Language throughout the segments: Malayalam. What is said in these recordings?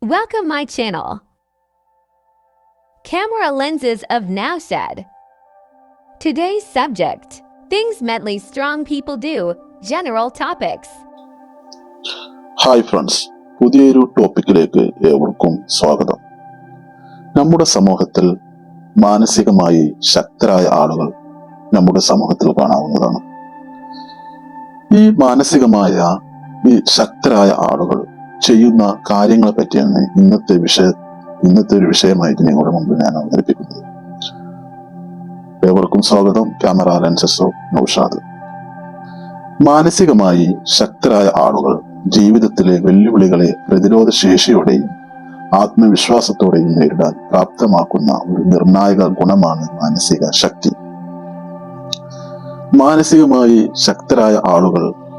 Welcome my channel. Camera lenses of now said. Today's subject things mentally strong people do, general topics. Hi friends പുതിയൊരു ടോപ്പിക്കിലേക്ക് ഏവർക്കും സ്വാഗതം നമ്മുടെ സമൂഹത്തിൽ മാനസികമായി ശക്തരായ ആളുകൾ നമ്മുടെ സമൂഹത്തിൽ കാണാവുന്നതാണ് ഈ മാനസികമായ ഈ ശക്തരായ ആളുകൾ ചെയ്യുന്ന കാര്യങ്ങളെ പറ്റിയാണ് ഇന്നത്തെ വിഷയ ഇന്നത്തെ ഒരു വിഷയമായിട്ട് നിങ്ങളുടെ മുമ്പിൽ ഞാൻ അവതരിപ്പിക്കുന്നത്. ഏവർക്കും സ്വാഗതം. ക്യാമറ ലെൻസസോ നൗഷാദ്. മാനസികമായി ശക്തരായ ആളുകൾ ജീവിതത്തിലെ വെല്ലുവിളികളെ പ്രതിരോധ ശേഷിയോടെയും ആത്മവിശ്വാസത്തോടെയും നേരിടാൻ പ്രാപ്തമാക്കുന്ന ഒരു നിർണായക ഗുണമാണ് മാനസിക ശക്തി. മാനസികമായി ശക്തരായ ആളുകൾ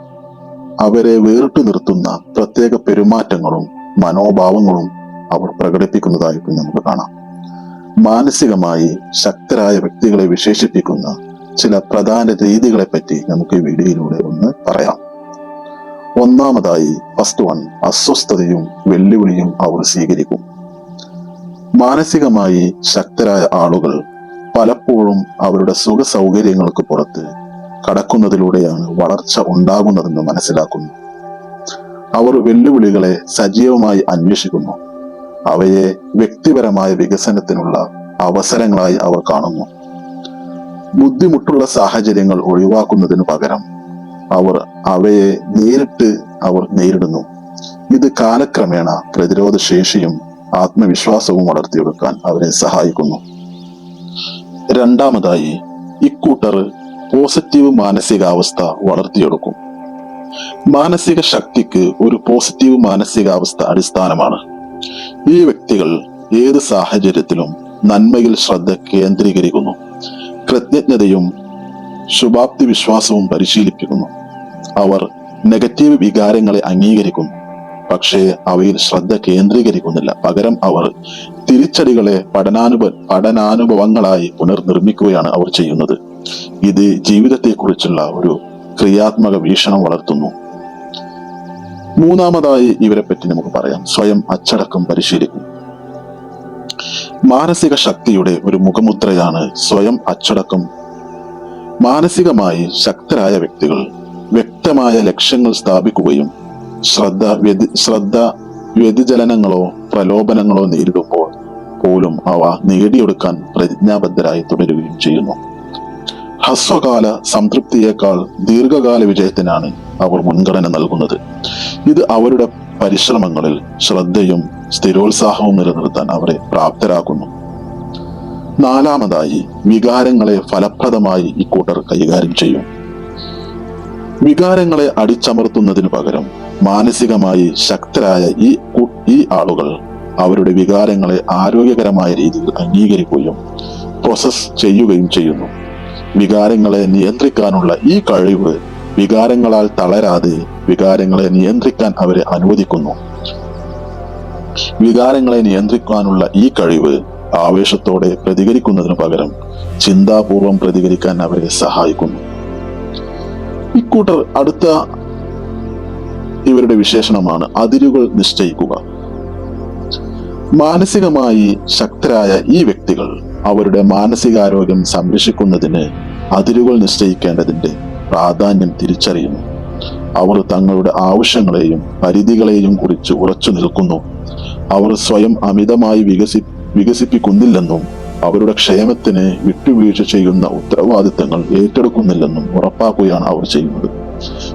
അവരെ വേറിട്ടു നിർത്തുന്ന പ്രത്യേക പെരുമാറ്റങ്ങളും മനോഭാവങ്ങളും അവർ പ്രകടിപ്പിക്കുന്നതായിട്ട് നമുക്ക് കാണാം. മാനസികമായി ശക്തരായ വ്യക്തികളെ വിശേഷിപ്പിക്കുന്ന ചില പ്രധാന രീതികളെ പറ്റി നമുക്ക് ഈ വീഡിയോയിലൂടെ ഒന്ന് പറയാം. ഒന്നാമതായി വൺ അസ്വസ്ഥതയും വെല്ലുവിളിയും അവർ സ്വീകരിക്കും. മാനസികമായി ശക്തരായ ആളുകൾ പലപ്പോഴും അവരുടെ സുഖ സൗകര്യങ്ങൾക്ക് പുറത്ത് കടക്കുന്നതിലൂടെയാണ് വളർച്ച ഉണ്ടാകുന്നതെന്ന് മനസ്സിലാക്കുന്നു. അവർ വെല്ലുവിളികളെ സജീവമായി അന്വേഷിക്കുന്നു. അവയെ വ്യക്തിപരമായ വികസനത്തിനുള്ള അവസരങ്ങളായി അവർ കാണുന്നു. ബുദ്ധിമുട്ടുള്ള സാഹചര്യങ്ങൾ ഒഴിവാക്കുന്നതിനു പകരം അവർ അവയെ നേരിട്ട് അവർ നേരിടുന്നു. ഇത് കാലക്രമേണ പ്രതിരോധ ശേഷിയും ആത്മവിശ്വാസവും വളർത്തിയെടുക്കാൻ അവരെ സഹായിക്കുന്നു. രണ്ടാമതായി ഇക്കൂട്ടർ പോസിറ്റീവ് മാനസികാവസ്ഥ വളർത്തിയെടുക്കും. മാനസിക ശക്തിക്ക് ഒരു പോസിറ്റീവ് മാനസികാവസ്ഥ അടിസ്ഥാനമാണ്. ഈ വ്യക്തികൾ ഏത് സാഹചര്യത്തിലും നന്മയിൽ ശ്രദ്ധ കേന്ദ്രീകരിക്കുന്നു. കൃത്യജ്ഞതയും ശുഭാപ്തി വിശ്വാസവും പരിശീലിപ്പിക്കുന്നു. അവർ നെഗറ്റീവ് വികാരങ്ങളെ അംഗീകരിക്കുന്നു പക്ഷേ അവയിൽ ശ്രദ്ധ കേന്ദ്രീകരിക്കുന്നില്ല. പകരം അവർ തിരിച്ചടികളെ പഠനാനുഭ പഠനാനുഭവങ്ങളായി പുനർനിർമ്മിക്കുകയാണ് അവർ ചെയ്യുന്നത്. ഇത് ജീവിതത്തെക്കുറിച്ചുള്ള ഒരു ക്രിയാത്മക വീക്ഷണം വളർത്തുന്നു. മൂന്നാമതായി ഇവരെ പറ്റി നമുക്ക് പറയാം. സ്വയം അച്ചടക്കം പരിശീലിക്കും. മാനസിക ശക്തിയുടെ ഒരു മുഖമുദ്രയാണ് സ്വയം അച്ചടക്കം. മാനസികമായി ശക്തരായ വ്യക്തികൾ വ്യക്തമായ ലക്ഷ്യങ്ങൾ സ്ഥാപിക്കുകയും ശ്രദ്ധ വ്യതി ശ്രദ്ധ വ്യതിചലനങ്ങളോ പ്രലോഭനങ്ങളോ നേരിടുമ്പോൾ പോലും അവ നേടിയെടുക്കാൻ പ്രതിജ്ഞാബദ്ധരായി തുടരുകയും ചെയ്യുന്നു. ഹ്രസ്വകാല സംതൃപ്തിയേക്കാൾ ദീർഘകാല വിജയത്തിനാണ് അവർ മുൻഗണന നൽകുന്നത്. ഇത് അവരുടെ പരിശ്രമങ്ങളിൽ ശ്രദ്ധയും സ്ഥിരോത്സാഹവും നിലനിർത്താൻ അവരെ പ്രാപ്തരാക്കുന്നു. നാലാമതായി വികാരങ്ങളെ ഫലപ്രദമായി ഇക്കൂട്ടർ കൈകാര്യം ചെയ്യും. വികാരങ്ങളെ അടിച്ചമർത്തുന്നതിനു പകരം മാനസികമായി ശക്തരായ ഈ ഈ ആളുകൾ അവരുടെ വികാരങ്ങളെ ആരോഗ്യകരമായ രീതിയിൽ അംഗീകരിക്കുകയും പ്രോസസ് ചെയ്യുകയും ചെയ്യുന്നു. വികാരങ്ങളെ നിയന്ത്രിക്കാനുള്ള ഈ കഴിവ് വികാരങ്ങളാൽ തളരാതെ വികാരങ്ങളെ നിയന്ത്രിക്കാൻ അവരെ അനുവദിക്കുന്നു. വികാരങ്ങളെ നിയന്ത്രിക്കാനുള്ള ഈ കഴിവ് ആവേശത്തോടെ പ്രതികരിക്കുന്നതിനു പകരം ചിന്താപൂർവം പ്രതികരിക്കാൻ അവരെ സഹായിക്കുന്നു. ഇക്കൂട്ടർ അടുത്ത ഇവരുടെ വിശേഷണമാണ് അതിരുകൾ നിശ്ചയിക്കുക. മാനസികമായി ശക്തരായ ഈ വ്യക്തികൾ അവരുടെ മാനസികാരോഗ്യം സംരക്ഷിക്കുന്നതിന് അതിരുകൾ നിശ്ചയിക്കേണ്ടതിന്റെ പ്രാധാന്യം തിരിച്ചറിയുന്നു. അവർ തങ്ങളുടെ ആവശ്യങ്ങളെയും പരിധികളെയും കുറിച്ച് ഉറച്ചു നിൽക്കുന്നു. അവർ സ്വയം അമിതമായി വികസി വികസിപ്പിക്കുന്നില്ലെന്നും അവരുടെ ക്ഷേമത്തിന് വിട്ടുവീഴ്ച ചെയ്യുന്ന ഉത്തരവാദിത്തങ്ങൾ ഏറ്റെടുക്കുന്നില്ലെന്നും ഉറപ്പാക്കുകയാണ് അവർ ചെയ്യുന്നത്.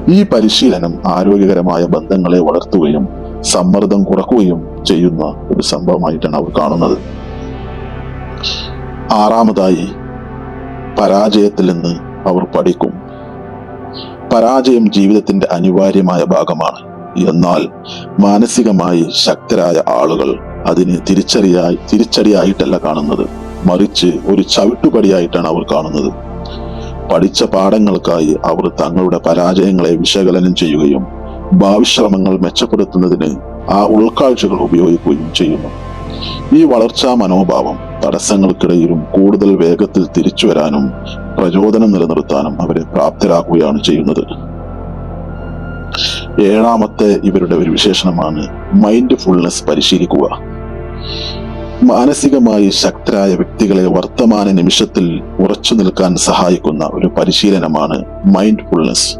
ഈ പരിശീലനം ആരോഗ്യകരമായ ബന്ധങ്ങളെ വളർത്തുകയും സമ്മർദ്ദം കുറക്കുകയും ചെയ്യുന്ന ഒരു സംഭവമായിട്ടാണ് അവർ കാണുന്നത്. ആറാമതായി പരാജയത്തിൽ നിന്ന് അവർ പഠിക്കും. പരാജയം ജീവിതത്തിന്റെ അനിവാര്യമായ ഭാഗമാണ്. എന്നാൽ മാനസികമായി ശക്തരായ ആളുകൾ അതിനെ തിരിച്ചറിയായി തിരിച്ചടിയായിട്ടല്ല കാണുന്നത്. മറിച്ച് ഒരു ചവിട്ടുപടിയായിട്ടാണ് അവർ കാണുന്നത്. പഠിച്ച പാഠങ്ങൾക്കായി അവർ തങ്ങളുടെ പരാജയങ്ങളെ വിശകലനം ചെയ്യുകയും ഭാവിശ്രമങ്ങൾ മെച്ചപ്പെടുത്തുന്നതിന് ആ ഉൾക്കാഴ്ചകൾ ഉപയോഗിക്കുകയും ചെയ്യുന്നു. ഈ വളർച്ചാ മനോഭാവം തടസ്സങ്ങൾക്കിടയിലും കൂടുതൽ വേഗത്തിൽ തിരിച്ചു വരാനും പ്രചോദനം നിലനിർത്താനും അവരെ പ്രാപ്തരാക്കുകയാണ് ചെയ്യുന്നത്. ഏഴാമത്തെ ഇവരുടെ ഒരു വിശേഷണമാണ് മൈൻഡ് ഫുൾനെസ് പരിശീലിക്കുക. മാനസികമായി ശക്തരായ വ്യക്തികളെ വർത്തമാന നിമിഷത്തിൽ ഉറച്ചു നിൽക്കാൻ സഹായിക്കുന്ന ഒരു പരിശീലനമാണ് മൈൻഡ് ഫുൾനെസ്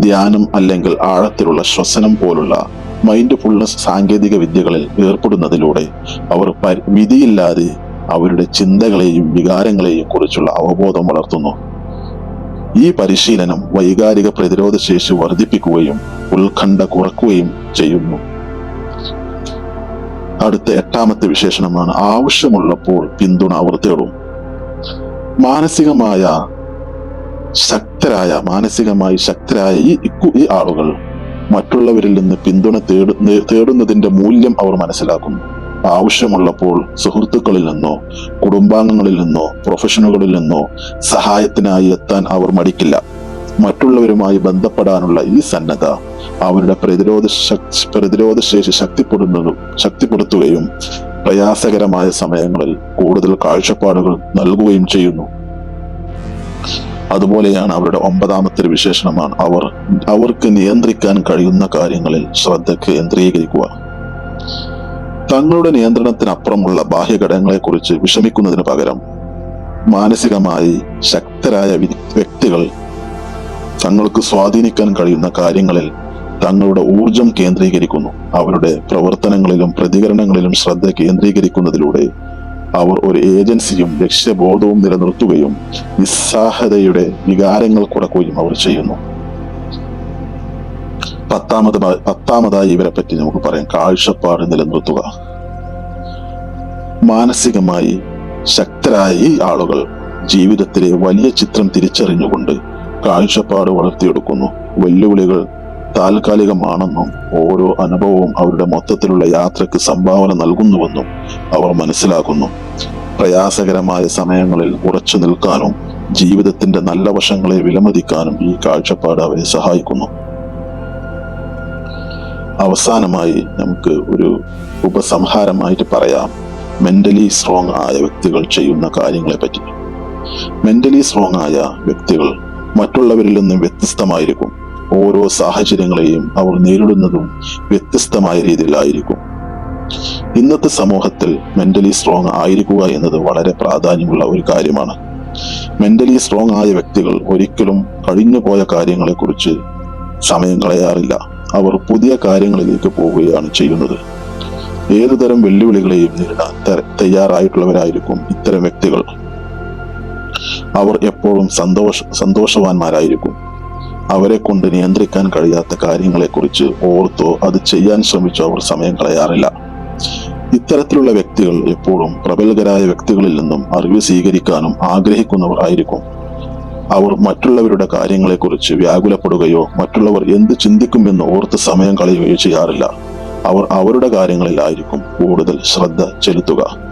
ധ്യാനം അല്ലെങ്കിൽ ആഴത്തിലുള്ള ശ്വസനം പോലുള്ള മൈൻഡ് ഫുൾനെസ് സാങ്കേതിക വിദ്യകളിൽ ഏർപ്പെടുന്നതിലൂടെ അവർ വിധിയില്ലാതെ അവരുടെ ചിന്തകളെയും വികാരങ്ങളെയും കുറിച്ചുള്ള അവബോധം വളർത്തുന്നു. ഈ പരിശീലനം വൈകാരിക പ്രതിരോധ ശേഷി വർദ്ധിപ്പിക്കുകയും ഉത്കണ്ഠ കുറക്കുകയും ചെയ്യുന്നു. അടുത്ത എട്ടാമത്തെ വിശേഷണമാണ് ആവശ്യമുള്ളപ്പോൾ പിന്തുണ അവർ തേടും മാനസികമായ ശക്തരായ മാനസികമായി ശക്തരായ ഈ ഈ ആളുകൾ മറ്റുള്ളവരിൽ നിന്ന് പിന്തുണ തേടു തേടുന്നതിന്റെ മൂല്യം അവർ മനസ്സിലാക്കുന്നു. ആവശ്യമുള്ളപ്പോൾ സുഹൃത്തുക്കളിൽ നിന്നോ കുടുംബാംഗങ്ങളിൽ നിന്നോ പ്രൊഫഷണലുകളിൽ നിന്നോ സഹായത്തിനായി എത്താൻ അവർ മടിക്കില്ല. മറ്റുള്ളവരുമായി ബന്ധപ്പെടാനുള്ള ഈ സന്നദ്ധ അവരുടെ പ്രതിരോധ പ്രതിരോധ ശേഷി ശക്തിപ്പെടുന്നതും ശക്തിപ്പെടുത്തുകയും പ്രയാസകരമായ സമയങ്ങളിൽ കൂടുതൽ കാഴ്ചപ്പാടുകൾ നൽകുകയും ചെയ്യുന്നു. അതുപോലെയാണ് അവരുടെ ഒമ്പതാമത്തെ വിശേഷണമാണ് അവർ അവർക്ക് നിയന്ത്രിക്കാൻ കഴിയുന്ന കാര്യങ്ങളിൽ ശ്രദ്ധ കേന്ദ്രീകരിക്കുക. തങ്ങളുടെ നിയന്ത്രണത്തിനപ്പുറമുള്ള ബാഹ്യഘടകങ്ങളെക്കുറിച്ച് വിഷമിക്കുന്നതിന് പകരം മാനസികമായി ശക്തരായ വ്യക്തികൾ തങ്ങൾക്ക് സ്വാധീനിക്കാൻ കഴിയുന്ന കാര്യങ്ങളിൽ തങ്ങളുടെ ഊർജം കേന്ദ്രീകരിക്കുന്നു. അവരുടെ പ്രവർത്തനങ്ങളിലും പ്രതികരണങ്ങളിലും ശ്രദ്ധ കേന്ദ്രീകരിക്കുന്നതിലൂടെ അവർ ഒരു ഏജൻസിയും ലക്ഷ്യബോധവും നിലനിർത്തുകയും നിസ്സാഹതയുടെ വികാരങ്ങൾ കുറക്കുകയും അവർ ചെയ്യുന്നു. പത്താമത് പത്താമതായി ഇവരെ പറ്റി നമുക്ക് പറയാം. കാഴ്ചപ്പാട് നിലനിർത്തുക. മാനസികമായി ശക്തരായ ഈ ആളുകൾ ജീവിതത്തിലെ വലിയ ചിത്രം തിരിച്ചറിഞ്ഞുകൊണ്ട് കാഴ്ചപ്പാട് വളർത്തിയെടുക്കുന്നു. വെല്ലുവിളികൾ താൽക്കാലികമാണെന്നും ഓരോ അനുഭവവും അവരുടെ മൊത്തത്തിലുള്ള യാത്രയ്ക്ക് സംഭാവന നൽകുന്നുവെന്നും അവർ മനസ്സിലാക്കുന്നു. പ്രയാസകരമായ സമയങ്ങളിൽ ഉറച്ചു നിൽക്കാനും ജീവിതത്തിന്റെ നല്ല വശങ്ങളെ വിലമതിക്കാനും ഈ കാഴ്ചപ്പാട് അവരെ സഹായിക്കുന്നു. അവസാനമായി നമുക്ക് ഒരു ഉപസംഹാരമായിട്ട് പറയാം. മെന്റലി സ്ട്രോങ് ആയ വ്യക്തികൾ ചെയ്യുന്ന കാര്യങ്ങളെ പറ്റി. മെന്റലി സ്ട്രോങ് ആയ വ്യക്തികൾ മറ്റുള്ളവരിൽ നിന്നും വ്യത്യസ്തമായിരിക്കും. ഓരോ സാഹചര്യങ്ങളെയും അവർ നേരിടുന്നതും വ്യത്യസ്തമായ രീതിയിലായിരിക്കും. ഇന്നത്തെ സമൂഹത്തിൽ മെന്റലി സ്ട്രോങ് ആയിരിക്കുക എന്നത് വളരെ പ്രാധാന്യമുള്ള ഒരു കാര്യമാണ്. മെന്റലി സ്ട്രോങ് ആയ വ്യക്തികൾ ഒരിക്കലും കഴിഞ്ഞുപോയ കാര്യങ്ങളെക്കുറിച്ച് സമയം കളയാറില്ല. അവർ പുതിയ കാര്യങ്ങളിലേക്ക് പോവുകയാണ് ചെയ്യുന്നത്. ഏതുതരം വെല്ലുവിളികളെയും നേരിടാൻ തയ്യാറായിട്ടുള്ളവരായിരിക്കും ഇത്തരം വ്യക്തികൾ. അവർ എപ്പോഴും സന്തോഷ സന്തോഷവാന്മാരായിരിക്കും. അവരെ കൊണ്ട് നിയന്ത്രിക്കാൻ കഴിയാത്ത കാര്യങ്ങളെക്കുറിച്ച് ഓർത്തോ അത് ചെയ്യാൻ ശ്രമിച്ചോ അവർ സമയം കളയാറില്ല. ഇത്തരത്തിലുള്ള വ്യക്തികൾ എപ്പോഴും പ്രബലകരായ വ്യക്തികളിൽ നിന്നും അറിവ് സ്വീകരിക്കാനും ആഗ്രഹിക്കുന്നവർ ആയിരിക്കും. അവർ മറ്റുള്ളവരുടെ കാര്യങ്ങളെക്കുറിച്ച് വ്യാകുലപ്പെടുകയോ മറ്റുള്ളവർ എന്ത് ചിന്തിക്കുമെന്ന് ഓർത്ത് സമയം കളയുകയോ ചെയ്യാറില്ല. അവർ അവരുടെ കാര്യങ്ങളിലായിരിക്കും കൂടുതൽ ശ്രദ്ധ ചെലുത്തുക.